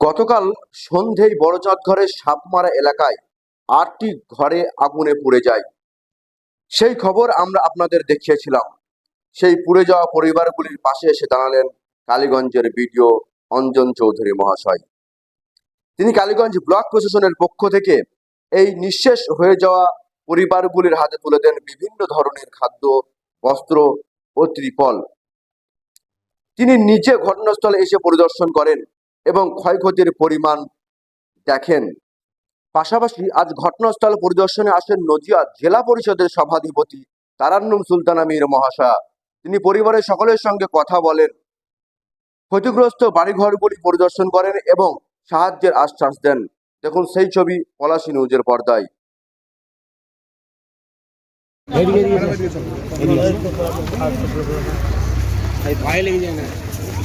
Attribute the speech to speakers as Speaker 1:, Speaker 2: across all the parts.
Speaker 1: গতকাল সন্ধেয় বড়চাঁদ ঘরের সাপমারা এলাকায় আটটি ঘরে আগুনে পুড়ে যায়। সেই খবর আমরা আপনাদের দেখিয়েছিলাম। সেই পুড়ে যাওয়া পরিবারগুলির পাশে এসে দাঁড়ালেন কালীগঞ্জের বিডিও অঞ্জন চৌধুরী মহাশয়। তিনি কালীগঞ্জ ব্লক প্রশাসনের পক্ষ থেকে এই নিঃশেষ হয়ে যাওয়া পরিবারগুলির হাতে তুলে দেন বিভিন্ন ধরনের খাদ্য, বস্ত্র ও ত্রিপল। তিনি নিজে ঘটনাস্থলে এসে পরিদর্শন করেন। এবং ক্ষয়ক্ষতির পরিমাণ দেখেন। পাশাপাশি আজ ঘটনাস্থল পরিদর্শনে আসেন নদিয়া জেলা পরিষদের সভাধিপতি তারান্নুম সুলতানা মীর মহাশয়া। তিনি পরিবারের সকলের সঙ্গে কথা বলেন, ক্ষতিগ্রস্ত বাড়িঘরগুলি পরিদর্শন করেন এবং সাহায্যের আশ্বাস দেন। দেখুন সেই ছবি পলাশী নিউজের পর্দায়।
Speaker 2: অনেক ক্ষয়ক্ষতি
Speaker 3: এইগুলো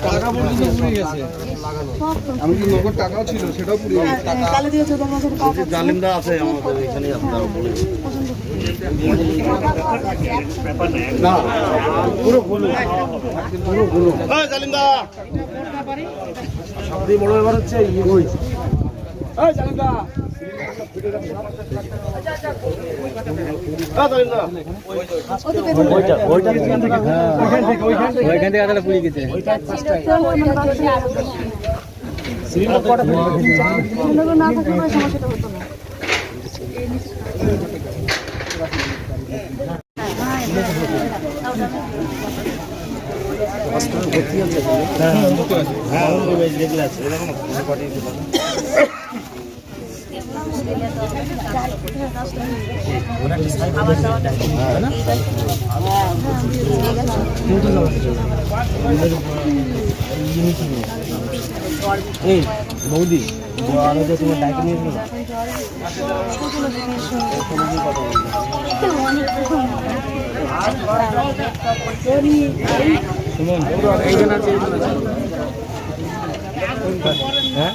Speaker 3: এই
Speaker 4: ঘরটা দেখো এই ঘরটা এই ঘরটা
Speaker 3: দেখাবো ওইদিকে নিয়ে যাচ্ছি চাল চাপ কোথায়? এই যে দেখো কোথায়।
Speaker 5: সর্ষে তো
Speaker 3: হ্যাঁ, রসুন জালিমদা আছে আমাদের এখানে আপনারা বলে না পুরো গুলো জালিমদা! সবচেয়ে বড় ব্যাপার হচ্ছে ইয়ে ওই জালিমদা! ওইখান থেকে
Speaker 4: আদালে পুড়ে গেছে
Speaker 2: না থাকলে সমস্যাটা হতো
Speaker 3: হ্যাঁ। এই বৌদি আরও যে তোমার ডাকে নিয়ে শুনুন হ্যাঁ?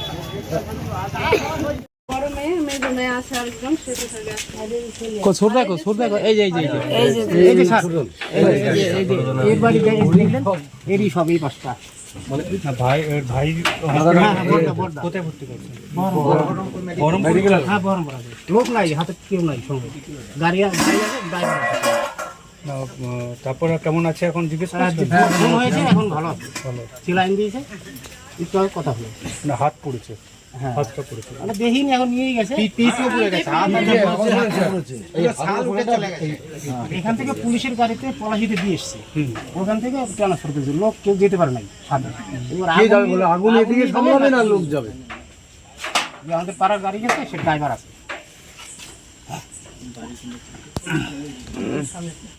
Speaker 4: সুর দেখো সুর দেখো এই যে এই যে এই যে এই যে এই যে এই যে এই যে এই বাড়ি দেখলেন এরই সব পাঁচটা
Speaker 5: ভাই ভাই
Speaker 4: কোথায় ভর্তি করছে বহরম হ্যাঁ বহরম করা লোক নাই হাতে কেউ নাই সঙ্গে গাড়ি
Speaker 5: তারপরে কেমন আছে এখন জিজ্ঞেস
Speaker 4: হ্যাঁ, হয়েছে এখন ভালো আছে সিলাইন দিয়েছে একটু কথা হলো
Speaker 5: না হাত পড়েছে
Speaker 4: হ্যাঁ।
Speaker 5: পড়েছে
Speaker 4: মানে দেখিনি এখন নিয়ে গেছে। এখান থেকে পুলিশের গাড়িতে পলাশিতে দিয়ে এসছে। ওখান থেকে ট্রান্সফার করেছে লোক কেউ যেতে পারে নাই আগুন আগুন এদিকে সামলাবে না লোক যাবে? আমাদের পাড়ার গাড়ি গেছে সে ড্রাইভার আছে।